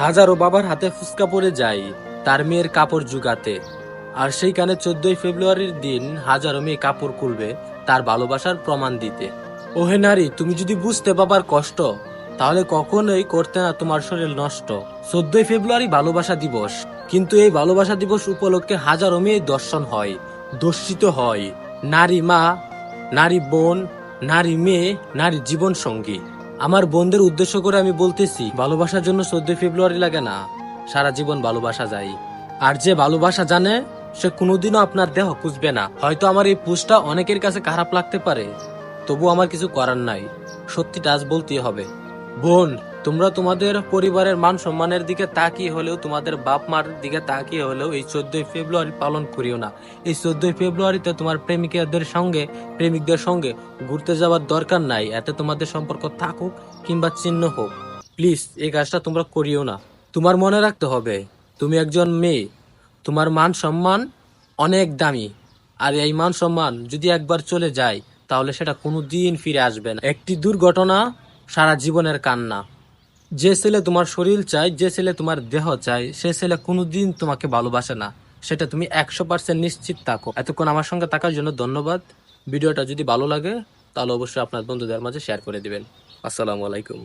হাজারো বাবার হাতে ফুসকা পড়ে যায়, তার মেয়ের কাপড় জুগাতে। আর সেইখানে চোদ্দই ফেব্রুয়ারির দিন হাজারো মেয়ে কাপড় খুলবে, তার ভালোবাসার প্রমাণ দিতে। ওহে নারী, তুমি যদি বুঝতে বাবার কষ্ট, তাহলে কখনোই করতে না তোমার শরীর নষ্ট। চোদ্দই ফেব্রুয়ারি ভালোবাসা দিবস, কিন্তু এই ভালোবাসা দিবস উপলক্ষে হাজারো মেয়ে দর্শন হয়, দর্শিত হয়। নারী মা, নারী বোন, নারী মেয়ে, নারী জীবন সঙ্গী আমার বোনদের উদ্দেশ্য করে আমি বলতেছি, ভালোবাসার জন্য চোদ্দই ফেব্রুয়ারি লাগে না। সারা জীবন ভালোবাসা যাই আর যে ভালোবাসা জানে, সে কোনোদিনও আপনার দেহ খুঁজবে না। হয়তো আমার এই পুষটা অনেকের কাছে খারাপ লাগতে পারে তবু আমার কিছু করার নাই। সত্যিটা আজ বলতেই হবে। বোন তোমরা তোমাদের পরিবারের মান সম্মানের দিকে তাকিয়ে হলেও তোমাদের বাপ মার দিকে তাকিয়ে হলেও এই চোদ্দই ফেব্রুয়ারি পালন করিও না। এই চোদ্দই ফেব্রুয়ারিতে তোমার প্রেমিকাদের সঙ্গে, প্রেমিকদের সঙ্গে ঘুরতে যাওয়ার দরকার নাই। এতে তোমাদের সম্পর্ক থাকুক কিংবা চিহ্ন হোক। প্লিজ, এই কাজটা তোমরা করিও না। তোমার মনে রাখতে হবে, তুমি একজন মেয়ে। তোমার মান সম্মান অনেক দামি। আর এই মান সম্মান যদি একবার চলে যায়, তাহলে সেটা কোনো দিন ফিরে আসবে না। একটি দুর্ঘটনা সারা জীবনের কান্না। যে ছেলে তোমার শরীর চায়, যে ছেলে তোমার দেহ চায়, সে ছেলে কোনোদিন তোমাকে ভালোবাসে না। সেটা তুমি একশো পার্সেন্ট নিশ্চিত থাকো। এতক্ষণ আমার সঙ্গে থাকার জন্য ধন্যবাদ। ভিডিওটা যদি ভালো লাগে, তাহলে অবশ্যই আপনার বন্ধুদের মাঝে শেয়ার করে দিবেন। আসসালামু আলাইকুম।